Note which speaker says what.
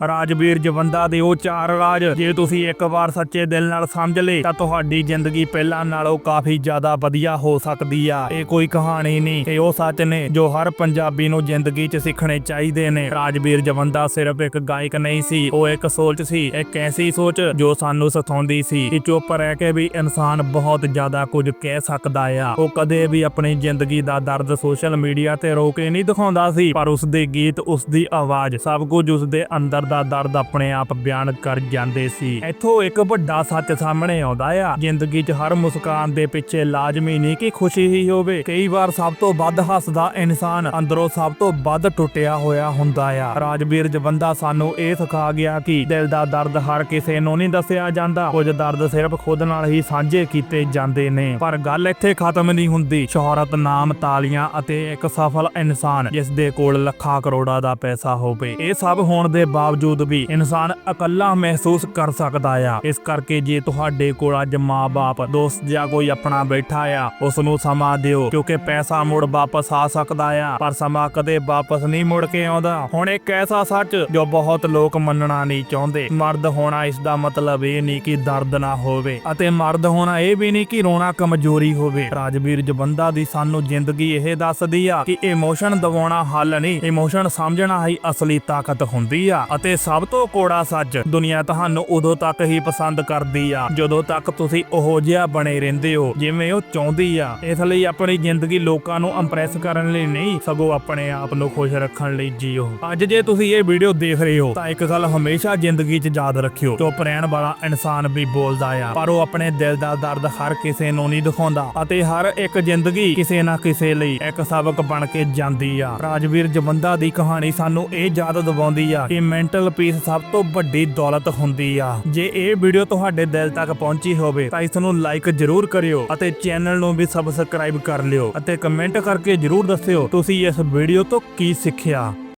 Speaker 1: ਰਾਜਵੀਰ ਜਵੰਦਾ ਦੇ ਉਹ ਚਾਰ ਰਾਜ, ਜੇ ਤੁਸੀਂ ਇੱਕ ਵਾਰ ਸੱਚੇ ਦਿਲ ਨਾਲ ਸਮਝ ਲਏ ਤਾਂ ਤੁਹਾਡੀ ਜ਼ਿੰਦਗੀ ਪਹਿਲਾਂ ਨਾਲੋਂ ਕਾਫੀ ਜ਼ਿਆਦਾ ਵਧੀਆ ਹੋ ਸਕਦੀ ਆ। ਇਹ ਕੋਈ ਕਹਾਣੀ ਨਹੀਂ, ਇਹ ਉਹ ਸੱਚ ਨੇ ਜੋ ਹਰ ਪੰਜਾਬੀ ਨੂੰ ਜ਼ਿੰਦਗੀ 'ਚ ਸਿੱਖਣੇ ਚਾਹੀਦੇ ਨੇ। ਰਾਜਵੀਰ ਜਵੰਦਾ ਸਿਰਫ ਇੱਕ ਗਾਇਕ ਨਹੀਂ ਸੀ, ਉਹ ਇੱਕ ਸੋਚ ਸੀ, ਇੱਕ ਐਸੀ ਸੋਚ ਜੋ ਸਾਨੂੰ ਸਿਖਾਉਂਦੀ ਸੀ ਕਿ ਚੁੱਪ ਰਹਿ ਕੇ ਵੀ ਇਨਸਾਨ ਬਹੁਤ ਜ਼ਿਆਦਾ ਕੁਝ ਕਹਿ ਸਕਦਾ ਆ। ਉਹ ਕਦੇ ਵੀ ਆਪਣੀ ਜ਼ਿੰਦਗੀ ਦਾ ਦਰਦ ਸੋਸ਼ਲ ਮੀਡੀਆ ਤੇ ਰੋ ਕੇ ਨਹੀਂ ਦਿਖਾਉਂਦਾ ਸੀ, ਪਰ ਉਸ ਦੇ ਗੀਤ ਉਸ ਦੀ ਆਵਾਜ਼, ਸਭ ਕੁਝ ਉਸ ਦੇ ਅੰਦਰ ਦਾ ਦਰਦ ਆਪਣੇ ਆਪ ਬਿਆਨ ਕਰ ਜਾਂਦੇ ਸੀ। ਇੱਥੋਂ ਇੱਕ ਵੱਡਾ ਸੱਚ ਸਾਹਮਣੇ ਆਉਂਦਾ ਆ। ਜ਼ਿੰਦਗੀ 'ਚ ਹਰ ਮੁਸਕਾਨ ਦੇ ਪਿੱਛੇ ਲਾਜ਼ਮੀ ਨਹੀਂ ਕਿ ਖੁਸ਼ੀ ਹੀ ਹੋਵੇ। ਕਈ ਵਾਰ ਸਭ ਤੋਂ ਵੱਧ ਹੱਸਦਾ ਇਨਸਾਨ ਅੰਦਰੋਂ ਸਭ ਤੋਂ ਵੱਧ ਟੁੱਟਿਆ ਹੋਇਆ ਹੁੰਦਾ ਆ। ਰਾਜਵੀਰ ਜਵੰਦਾ ਸਾਨੂੰ ਇਹ ਸਿਖਾ ਗਿਆ ਕਿ ਦਿਲ ਦਾ ਦਰਦ ਹਰ ਕਿਸੇ ਨੂੰ ਨਹੀਂ ਦੱਸਿਆ ਜਾਂਦਾ। ਕੁਝ ਦਰਦ ਸਿਰਫ ਖੁਦ ਨਾਲ ਹੀ ਸਾਂਝੇ ਕੀਤੇ ਜਾਂਦੇ ਨੇ। ਪਰ ਗੱਲ ਇੱਥੇ ਖਤਮ ਨਹੀਂ ਹੁੰਦੀ। ਸ਼ੋਹਰਤ, ਨਾਮ, ਤਾਲੀਆਂ ਅਤੇ ਇੱਕ ਸਫਲ ਇਨਸਾਨ, ਜਿਸ ਦੇ ਕੋਲ ਲੱਖਾਂ ਕਰੋੜਾਂ ਦਾ ਪੈਸਾ ਹੋਵੇ। ਇਹ ਸਭ ਹੋਣ ਦੇ ਬਾਵਜੂਦ ਵੀ ਇਨਸਾਨ ਇਕੱਲਾ ਮਹਿਸੂਸ ਕਰ ਸਕਦਾ ਆ। ਇਸ ਕਰਕੇ ਜੇ ਤੁਹਾਡੇ ਕੋਲ ਅੱਜ ਮਾਂ-ਬਾਪ, ਦੋਸਤ ਜਾਂ ਕੋਈ ਆਪਣਾ ਬੈਠਾ ਆ ਉਸ ਨੂੰ ਸਮਾਂ ਦਿਓ, ਕਿਉਂਕਿ ਪੈਸਾ ਮੁੜ ਵਾਪਸ ਆ ਸਕਦਾ ਆ, ਪਰ ਸਮਾਂ ਕਦੇ ਵਾਪਸ ਨਹੀਂ ਮੁੜ ਕੇ ਆਉਂਦਾ। ਹੁਣ ਇੱਕ ਐਸਾ ਸੱਚ ਜੋ ਬਹੁਤ ਲੋਕ ਮੰਨਣਾ ਨਹੀਂ ਚਾਹੁੰਦੇ। ਮਰਦ ਹੋਣਾ ਇਸ ਦਾ ਮਤਲਬ ਇਹ ਨਹੀਂ ਕਿ ਦਰਦ ਨਾ ਹੋਵੇ, ਅਤੇ ਮਰਦ ਹੋਣਾ ਇਹ ਵੀ ਨਹੀਂ ਕਿ ਰੋਣਾ ਕਮਜ਼ੋਰੀ ਹੋਵੇ। ਰਾਜਵੀਰ ਜਵੰਦਾ ਦੀ ਸਾਨੂੰ ਜ਼ਿੰਦਗੀ ਇਹ ਦੱਸਦੀ ਆ ਕਿ ਇਮੋਸ਼ਨ ਦਬਾਉਣਾ ਹੱਲ ਨਹੀਂ, ਇਮੋਸ਼ਨ ਸਮਝਣਾ ਹੀ ਅਸਲੀ ਤਾਕਤ ਹੁੰਦੀ ਆ, ਅਤੇ ਸਭ ਤੋਂ ਕੋੜਾ ਸੱਚ, ਦੁਨੀਆ ਤੁਹਾਨੂੰ ਉਦੋਂ ਤੱਕ ਹੀ ਪਸੰਦ ਕਰਦੀ ਆ, ਜਦੋਂ ਤੱਕ ਤੁਸੀਂ ਉਹੋ ਜਿਹਾ ਬਣੇ ਰਹਿੰਦੇ ਹੋ, ਜਿਵੇਂ ਉਹ ਚਾਹੁੰਦੀ ਆ। ਇਸ ਲਈ ਆਪਣੀ ਜ਼ਿੰਦਗੀ ਲੋਕਾਂ ਨੂੰ ਇੰਪ੍ਰੈਸ ਕਰਨ ਲਈ ਨਹੀਂ, ਸਗੋਂ ਆਪਣੇ ਆਪ ਨੂੰ ਖੁਸ਼ ਰੱਖਣ ਲਈ ਜੀਓ। ਅੱਜ ਜੇ ਤੁਸੀਂ ਇਹ ਵੀਡੀਓ ਦੇਖ ਰਹੇ ਹੋ, ਤਾਂ ਇੱਕ ਗੱਲ ਹਮੇਸ਼ਾ ਜ਼ਿੰਦਗੀ 'ਚ ਯਾਦ ਰੱਖਿਓ, ਚੁੱਪ ਰਹਿਣ ਵਾਲਾ ਇਨਸਾਨ ਵੀ ਬੋਲਦਾ ਆ, ਪਰ ਉਹ ਆਪਣੇ ਦਿਲ ਦਾ ਦਰਦ ਹਰ ਕਿਸੇ ਨੂੰ ਨਹੀਂ ਦਿਖਾਉਂਦਾ, ਅਤੇ ਹਰ ਇੱਕ ਜ਼ਿੰਦਗੀ ਕਿਸੇ ਨਾ ਕਿਸੇ ਲਈ ਇੱਕ ਸਬਕ ਬਣ ਕੇ ਜਾਂਦੀ ਆ। ਰਾਜਵੀਰ ਜਵੰਦਾ ਦੀ ਕਹਾਣੀ ਸਾਨੂੰ ਇਹ ਯਾਦ ਦਿਵਾਉਂਦੀ ਆ ਕਿ ਮਿੰਟ ਮੈਂਟਲ ਪੀਸ ਸਭ ਤੋਂ ਵੱਡੀ ਦੌਲਤ ਹੁੰਦੀ ਆ। ਜੇ ਇਹ ਵੀਡੀਓ ਤੁਹਾਡੇ ਦਿਲ ਤੱਕ ਪਹੁੰਚੀ ਹੋਵੇ, ਤਾਂ ਇਸ ਨੂੰ ਲਾਈਕ ਜ਼ਰੂਰ ਕਰਿਓ ਅਤੇ ਚੈਨਲ ਨੂੰ ਵੀ ਸਬਸਕ੍ਰਾਈਬ ਕਰ ਲਿਓ ਅਤੇ ਕਮੈਂਟ ਕਰਕੇ ਜ਼ਰੂਰ ਦੱਸਿਓ, ਤੁਸੀਂ ਇਸ ਵੀਡੀਓ ਤੋਂ ਕੀ ਸਿੱਖਿਆ।